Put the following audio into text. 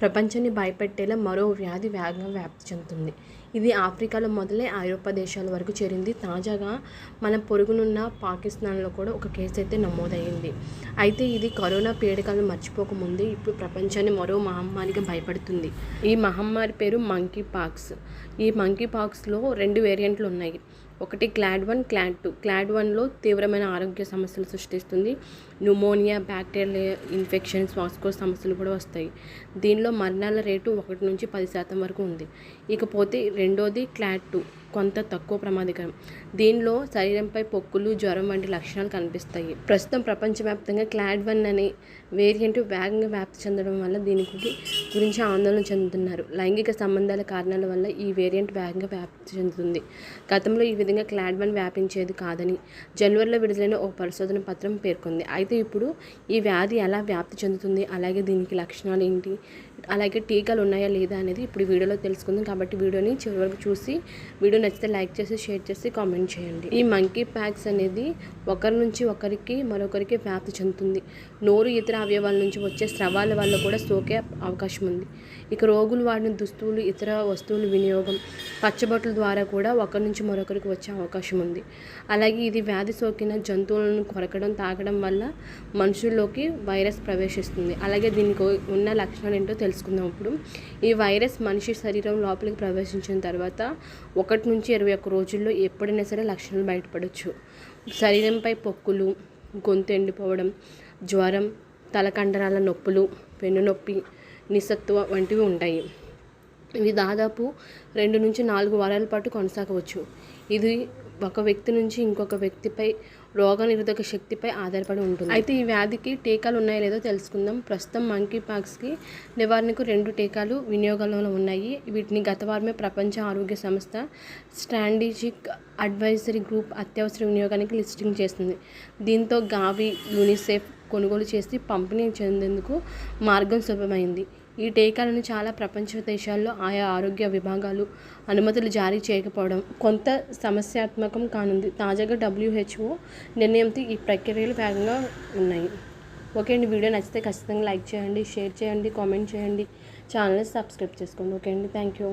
ప్రపంచాన్ని భయపెట్టేలా మరో వ్యాధి వేగంగా వ్యాప్తి చెందుతుంది. ఇది ఆఫ్రికాలో మొదలై ఐరోపా దేశాల వరకు చేరింది. తాజాగా మన పొరుగునున్న పాకిస్తాన్లో కూడా ఒక కేసు అయితే నమోదయ్యింది అయితే ఇది కరోనా పీడకాలను మర్చిపోకముందే ఇప్పుడు ప్రపంచాన్ని మరో మహమ్మారిగా భయపడుతుంది. ఈ మహమ్మారి పేరు మంకీ పాక్స్ ఈ మంకీ పాక్స్లో రెండు వేరియంట్లు ఉన్నాయి. ఒకటి clade one clade two. Clade వన్లో తీవ్రమైన ఆరోగ్య సమస్యలు సృష్టిస్తుంది. న్యూమోనియా బ్యాక్టీరియల్ ఇన్ఫెక్షన్ శ్వాసకోశ సమస్యలు కూడా వస్తాయి. దీనిలో మరణాల రేటు ఒకటి నుంచి పది శాతం వరకు ఉంది. ఇకపోతే రెండోది క్లాడ్ టూ కొంత తక్కువ ప్రమాదకరం. దీనిలో శరీరంపై పొక్కులు జ్వరం వంటి లక్షణాలు కనిపిస్తాయి. ప్రస్తుతం ప్రపంచవ్యాప్తంగా క్లాడ్ వన్ అనే వేరియంట్ వేగంగా వ్యాప్తి చెందడం వల్ల దీనికి గురించి ఆందోళన చెందుతున్నారు. లైంగిక సంబంధాల కారణాల వల్ల ఈ వేరియంట్ వేగంగా వ్యాప్తి చెందుతుంది. గతంలో ఈ విధంగా క్లాడ్ వన్ వ్యాపించేది కాదని జనవరిలో విడుదలైన ఓ పరిశోధన పత్రం పేర్కొంది. అయితే ఇప్పుడు ఈ వ్యాధి ఎలా వ్యాప్తి చెందుతుంది? అలాగే దీనికి లక్షణాలు ఏంటి? అలాగే టీకాలు ఉన్నాయా లేదా అనేది ఇప్పుడు వీడియోలో తెలుసుకుందాం. కాబట్టి వీడియోని చివరి వరకు చూసి వీడియో నచ్చితే లైక్ చేసి షేర్ చేసి కామెంట్ చేయండి. ఈ మంకీ ప్యాక్స్ అనేది ఒకరి నుంచి ఒకరికి మరొకరికి వ్యాప్తి చెందుతుంది. నోరు ఇతర అవయవాల నుంచి వచ్చే స్రవాల వల్ల కూడా సోకే అవకాశం ఉంది. ఇక రోగులు వాడిన దుస్తువులు ఇతర వస్తువులు వినియోగం పచ్చబొట్ల ద్వారా కూడా ఒకరి నుంచి మరొకరికి వచ్చే అవకాశం ఉంది. అలాగే ఇది వ్యాధి సోకిన జంతువులను కొరకడం తాగడం వల్ల మనుషుల్లోకి వైరస్ ప్రవేశిస్తుంది. అలాగే దీనికి ఉన్న లక్షణాలు ఏంటో తెలుసుకుందాం ఇప్పుడు. ఈ వైరస్ మనిషి శరీరం లోపలికి ప్రవేశించిన తర్వాత ఒకటి నుంచి ఇరవై ఒక్క రోజుల్లో ఎప్పుడైనా సరే లక్షణాలు బయటపడవచ్చు శరీరంపై పొక్కులు గొంతు ఎండిపోవడం జ్వరం తలకండరాల నొప్పులు వెన్నునొప్పి నిస్సత్వ వంటివి ఉంటాయి. ఇవి దాదాపు రెండు నుంచి నాలుగు వారాల పాటు కొనసాగవచ్చు. ఇది ఒక వ్యక్తి నుంచి ఇంకొక వ్యక్తిపై రోగనిరోధక శక్తిపై ఆధారపడి ఉంటుంది. అయితే ఈ వ్యాధికి టీకాలు ఉన్నాయో లేదో తెలుసుకుందాం. ప్రస్తుతం మంకీ పాక్స్కి నివారణకు రెండు టీకాలు వినియోగంలో ఉన్నాయి. వీటిని గత వారమే ప్రపంచ ఆరోగ్య సంస్థ స్ట్రాటజిక్ అడ్వైజరీ గ్రూప్ అత్యవసర వినియోగానికి లిస్టింగ్ చేస్తుంది దీంతో గావి యూనిసెఫ్ కొనుగోలు చేసి పంపిణీ చెందేందుకు మార్గం సులభమైంది. ఈ టీకాలను చాలా ప్రపంచ దేశాల్లో ఆయా ఆరోగ్య విభాగాలు అనుమతులు జారీ చేయకపోవడం కొంత సమస్యాత్మకం కానుంది. తాజాగా డబ్ల్యూహెచ్ఓ నిర్ణయంతో ఈ ప్రక్రియలు వేగంగా ఉన్నాయి. ఓకే అండి వీడియో నచ్చితే ఖచ్చితంగా లైక్ చేయండి షేర్ చేయండి కామెంట్ చేయండి. ఛానల్ని సబ్స్క్రైబ్ చేసుకోండి. ఓకే అండి థ్యాంక్ యూ.